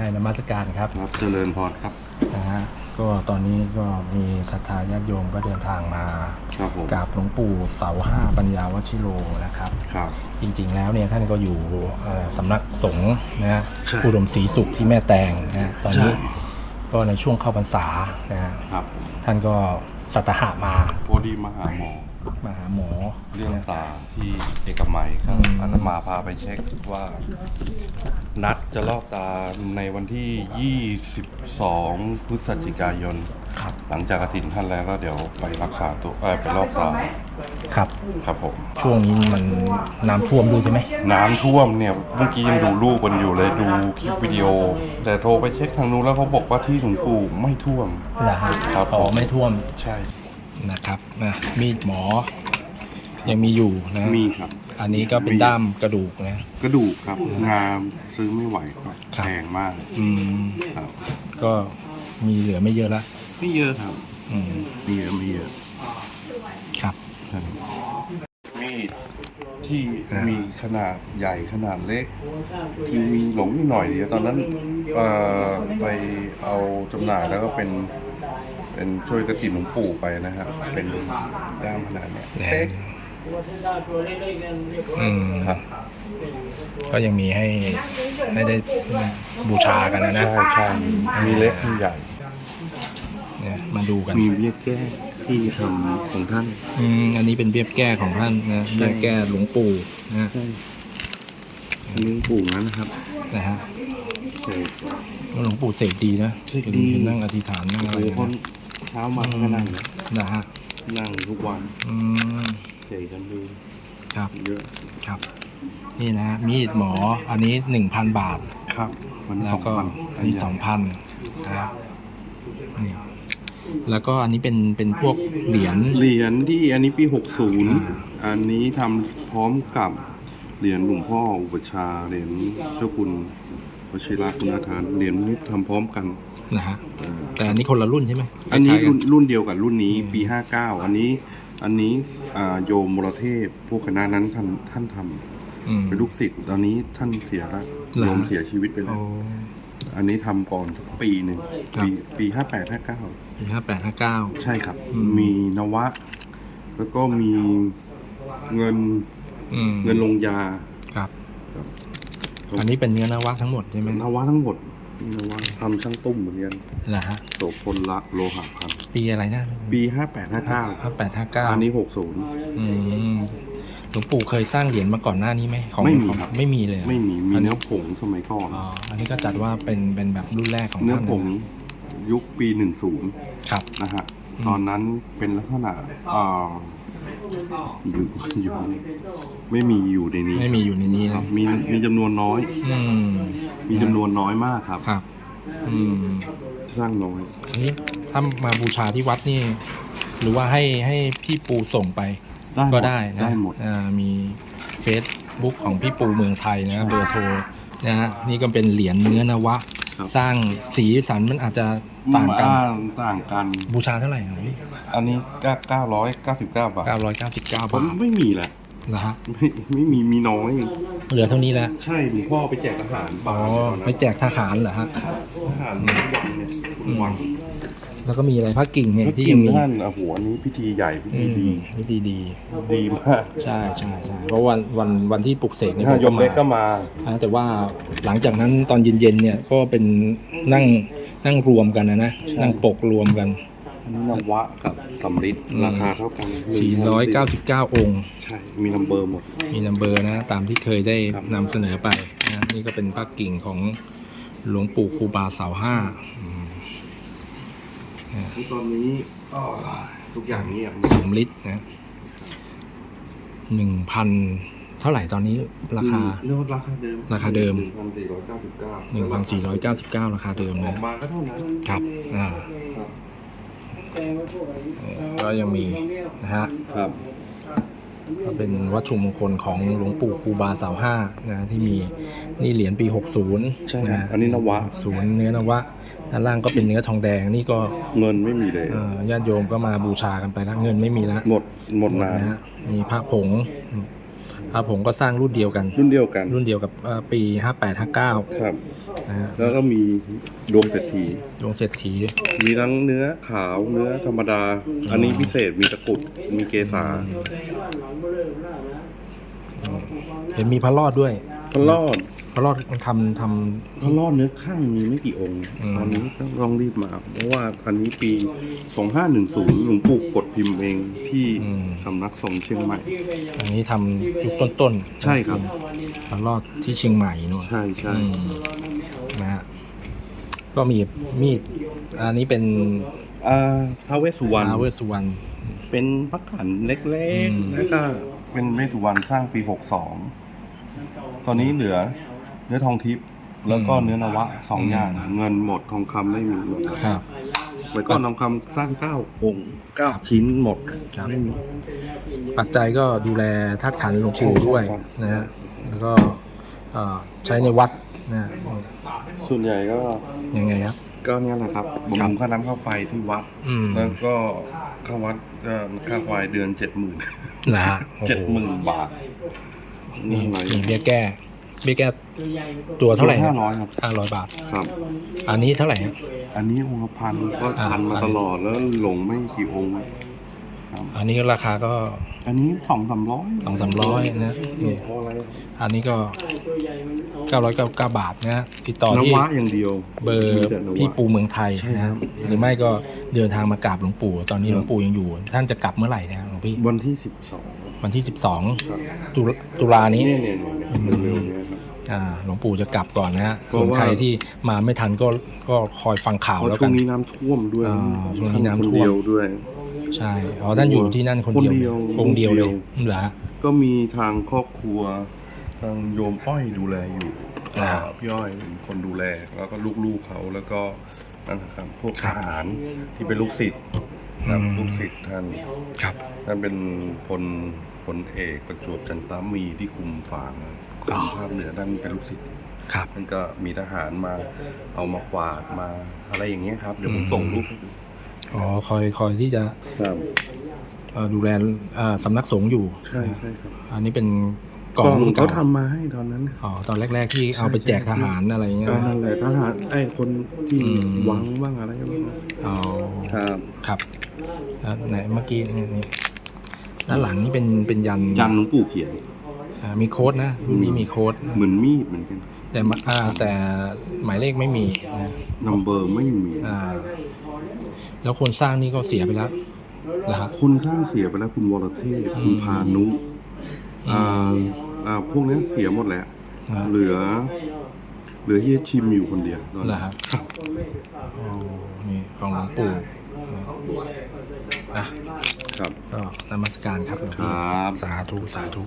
ช่นมัสการครับ ครับเจริญพรครับนะฮะก็ตอนนี้ก็มีศรัทธาญาติโยมก็เดินทางมาครับผมกราบหลวงปู่เสาห้าปัญญาวชิโรนะครับครับ จริงๆแล้วเนี่ยท่านก็อยู่เอ่อสำนักสงฆ์นะฮะใช่ อุดมศรีสุขที่แม่แตงนะฮะตอนนี้ใช่ก็ในช่วงเข้าพรรษานะฮะครับท่านก็สัตหะมา พอดีมาหาหมอ มาหาหมอ เรื่องนะตาที่เอกมัยครับอืม อาตมาพาไปเช็คว่า นัดจะลอกตาในวันที่ 22 พฤศจิกายน ครับหลังจากกระถินท่านแล้วก็เดี๋ยวไปรักษาตัวเออไปลอกตาครับ ครับผม ช่วงนี้มันน้ำท่วมด้วยใช่ไหม น้ำท่วมเนี่ยเมื่อกี้ยังดูรูปกันอยู่เลยดูคลิปวิดีโอ แต่โทรไปเช็คทางนู้นแล้วเขาบอกว่าที่หลวงปู่ไม่ท่วมนะฮะครับ อ๋อไม่ท่วม ใช่ นะครับนะมีดหมอ ยังมีอยู่นะมีครับ อันนี้ก็เป็นด้ามกระดูกนะ กระดูกครับงามซื้อไม่ไหวครับครับ แพงมากอืมครับก็มีเหลือไม่เยอะละไม่เยอะครับอืมไม่เยอะไม่เยอะครับใช่มีดที่ครับมีขนาดใหญ่ขนาดเล็กคือมีหลงนิดหน่อยเดียวตอนนั้นเอ่อไปเอาจำหน่ายแล้วก็เป็น เป็นช่วยกระถิ่นหลวงปู่ไปนะครับ เป็นด้ามขนาดเนี้ยแหเล็กอืมครับ ก็ยังมีให้ให้ได้บูชากันนะนะใช่ใช่มีเล็กมีใหญ่เนี่ยมาดูกัน มีเบี้ยแก้ที่ทำของท่าน อืมอันนี้เป็นเบี้ยแก้ของท่านนะเบี้ยแก้หลวงปู่นะใช่อันนี้ปู่นะครับนะฮะใช่หลวงปู่เสกดีนะเสกเห็นดีเห็นนั่งอธิษฐานนั่งอะไรโอ้โหนะ เช้ามาก็นั่งนะนะฮะนั่งทุกวันอืมเสกกันดูครับเยอะครับ นี่นะมีดหมออันนี้หนึ่งพันบาท ครับวันนี้แล้สวองก็พันอันนี้สองพันนะครับนี่แล้วก็อันนี้เป็นเป็นพวกเหรียญ เหรียญที่อันนี้ปีหกศูนย์อ่าอันนี้ทำพร้อมกับเหรียญหลวงพ่ออุปชฌาย์เหรียญเจ้าคุณวชิระคุณาทานเหรียญนี้ทำพร้อมกันนะฮะ แต่อันนี้คนละรุ่นใช่ไหมอันนี้คล้ายๆกัรุ่นรุ่นเดียวกับรุ่นนี้ปีห้าเก้าอันนี้อันนี้อ่าโยมมรเทพพวกคณะนั้นท่านท่านทำอืมเป็นลูกศิษย์ตอนนี้ท่านเสียแล้วเหรอโยมเสียชีวิตไปแล้โอ้วอันนี้ทำก่อนปีหนึ่งครับปีปีห้าแปดห้าเก้าปีห้าแปดห้าเก้าใช่ครับอืมมีนวะ แล้วก็มีเงินอืมเงินลงยาครับ อันนี้เป็นเนื้อนวะทั้งหมดใช่ไหมนวะทั้งหมด นวะทำช่างตุ้มเหมือนกันเหรอฮะโสพลละโลหะพันธ์ปีอะไรนะปีห้าแปดห้าเก้าห้าแปดห้าเก้าอันนี้หกศูนย์ อืมหลวงปู่เคยสร้างเหรียญมาก่อนหน้านี้ไหมของไม่มีของครับ ไม่มีเลยเหรอไม่มีมีอันนี้เนื้อผงสมัยก่อนอ๋ออันนี้ก็จัดว่าเป็นเป็นแบบรุ่นแรกของเนื้อท่านผงนะยุคปีหนึ่งศูนย์ครับ นะฮะอืมตอนนั้นเป็นลักษณะอ่า อยู่อยู่ไม่มีอยู่ในนี้ไม่มีอยู่ในนี้ครันะบมีมีจำนวนน้อย อืมมีจำนวนน้อยมากครับครับอืมสร้างน้อย อันนี้ถ้ามาบูชาที่วัดนี่ หรือว่าให้ให้พี่ปูส่งไป ได้หมก็ได้นะได้หมด อ่ามีเฟซบุ๊กของพี่ปูเมืองไทยนะเบอร์โทรนะฮะนี่ก็เป็นเหรียญเนื้อนวะ ครับสร้างสีสันมันอาจจะต่างกัน อ่ต่างกัน บูชาเท่าไหร่หน่อยอันนี้ก็เก้าร้อยเก้าสิบเก้าบาท999ผมบาทไม่มีแหละเหรอฮะไม่ไม่มีมีน้อย เหลือเท่านี้แล้วใช่หลวงพ่อไปแจกทหารอ๋บาอทตอนไปนั้นแจกทหารเหรอฮะทหารทุกวันเนี่ยทุกวัน แล้วก็มีอะไรพระกิ่งเนี่ยพระที่กิยันงมีท่านโอ้โหอันนี้พิธีใหญ่พิอืธีมดีวิธีดี ดีมากใช่ใช่ใช่เพราะวันวันวันที่ปลุกเสกเนี่ยถ้าผมโยมเล็กก็มา อ่าแต่ว่าหลังจากนั้นตอนเย็นๆเนี่ยก็เป็นนั่งนั่งรวมกันนะนะใช่นั่งปกรวมกัน อันนี้นวะกับสำริดอืม ราคาเท่ากัน499 องค์ ใช่ มีนัมเบอร์หมด มีนัมเบอร์นะ ตามที่เคยได้ครับ นำเสนอไปนะนี่ก็เป็นพระกิ่งของหลวงปู่ครูบาเสาห้าอืม ตอนนี้ก็ทุกอย่างเงียบสมฤทธิ์นะหนึ่งพันเท่าไหร่ตอนนี้ราคาเรื่องราคาเดิมราคาเดิม หนึ่งพันสี่ร้อยเก้าสิบเก้า1,499ราคาเดิมออนะกมาก็เท่านั้นครับอ่าครับเอ่อก็ยังมีนะฮะ ครับ ก็เป็นวัตถุมงคลของหลวงปู่ครูบาเสาห้านะที่มีนี่เหรียญปี 60ใช่ครับนะอันนี้นวะศูนย์เนื้อนวะด้านล่างก็เป็นเนื้อทองแดงนี่ก็เงินไม่มีเลยเอ่อญาติโยมก็มาบูชากันไปแล้วเงินไม่มีแล้วหมดหมดนานนะฮะมีพระผง อ่าผมก็สร้างรุ่นเดียวกัน รุ่นเดียวกัน รุ่นเดียวกับเอ่อปี 58 59 ครับนะฮะแล้วก็มีดวงเศรษฐี ดวงเศรษฐี มีทั้งเนื้อขาวเนื้อธรรมดา อันนี้พิเศษมีตะกรุดมีเกสาเห็นมีพระรอดด้วย พระรอด พระรอดทำท พระรอดเนื้อข้างมีไม่กี่องค์ อืมตอนนี้ต้องรีบมา เพราะว่าอันนี้ปี 2510 หลวงปู่กดพิมพ์เองที่สำนักสงฆ์เชียงใหม่ำอันนี้ทำยุคต้นๆใช่ครับ พระรอดที่เชียงใหม่นู่น ใช่ใช่อืมนะฮะก็มีมีด อันนี้เป็นอ่าท้าวเวสสุวรรณท้าวเวสสุวรรณ เป็นพระขันเล็กอืม ๆ แล้วก็เป็นเวสสุวรรณสร้างปี 62 ตอนนี้เหลือ เนื้อทองทิพย์แล้วก็เนื้อนวะสองอย่าง เงินหมดทองคำไม่มีหมดครับ แล้วก็ทองคำสร้างเก้าองค์เก้าชิ้นหมดครับ ไม่มีปัจจัยก็ดูแลธาตุขันธ์หลวงปู่ด้วยครับนะฮะแล้วก็เอ่อใช้ในวัดนะฮะส่วนใหญ่ก็ยังไงครับ ก็เนี่ยแหละครับบำรุงค่าน้ำค่าไฟที่วัด อืมแล้วก็ค่าวัดก็ค่าไฟเดือนเจ็ดหมื่นนะฮะโอ้โเจ็ดหมื่นบาท นี่อะไรนี่เบี้ยแก้เบี้ยแก้ตัวเท่าไหร่ห้าร้อยครับห้าร้อยบาท ครับ อันนี้เท่าไหร่ฮะอันนี้องค์ละพันก็อ่าพันมาพันตลอดแล้วหลงไม่กี่องค์อันนี้ราคาก็อันนี้สองสามร้อยสองสามร้อยนะนี่เพราะอะไรอันนี้ก็เก้าร้อยเก้าเก้าบาทนะติดต่อนที่วะอย่างเดียว เบอร์มีแต่นวะพี่ปูเมืองไทยใช่นะคครัรับบหรือไม่ก็เดินทางมากราบหลวงปู่ ตอนนี้ครับหลวงปู่ยังอยู่ ท่านจะกลับเมื่อไหร่นะหลวงพี่วันที่สิบสอง วันที่ครับ12 ตุลตุลานี้เนี่ยเนี่ยเนี่ยเนี่ยเร็วๆเนี่ยครับ อ่าหลวงปู่จะกลับก่อนนะฮะเพส่วราะนว่าใครที่มาไม่ทันก็ก็คอยฟังข่าวเพราะแล้วช่กัวงนนี้น้ำท่วมด้วยอ่าช่วงนี้น้ำท่วมคนเดียวด้วย ใช่อ๋อท่านอยู่ที่นั่นคนคนเดียวเดียวองค์เดียวเลยคนเดียวเหรอฮะ ก็มีทางครอบครัว ทางโยมอ้อยดูแลอยู่อ่าอ่าพี่อ้อยเป็นคนดูแลแล้วก็ลูกๆเขาแล้วก็นั่นนะครับพวกครัทบหารที่เป็นลูกศิษย์ครับอืม ลูกศิษย์ท่านครับ ท่านเป็นพล พลเอกประจวบจันตามีที่คุมฝางคุมภาคเหนือท่านเป็นลูกศิษย์ครับท่านก็มีทหารมาเอามากวาดมาอะไรอย่างเงี้ยครับ เดี๋ยวผมอืมส่งรูปให้ดูอ๋อคอยคอยที่จะครับ เอ่อดูแลอ่าสำนักสงฆ์อยู่ ใช่ใช่ครับอันนี้เป็นกกล่ล่อองงเขาเก่าทำมาให้ตอนนั้น อ๋อตอนแรก ๆ ที่เอาไปแจกทหารอะไรเงี้ยก็นั่นแหละทหารไอ้คนที่อืมวังบ้างอะไรบ้างอ๋อ ครับ ครับแล้วไหนเมื่อกี้นี่นี่ ด้านหลังนี่เป็นเป็นยันยันหลวงปู่เขียนอ่ามีโค้ดนะรุ่นนี้มีโค้ดเหมือนมีดเหมือนกัน แต่มาอ่าแต่หมายเลขไม่มีนะนัมเบอร์ไม่มีอ่าแล้วคนสร้างนี่ก็เสียไปแล้วนะฮะคนสร้างเสียไปแล้วคุณวรเทพคุณพานุอ่าอ่าพวกนี้เสียหมดแล้วนะเหลือ เหลือเฮียชิมอยู่คนเดียวตอนเหรนี้อครับโอ้นี่ของหลวงปู่อะ ครับ ก็นมัสการครับหลวงคปู่รับ สาธุ สาธุ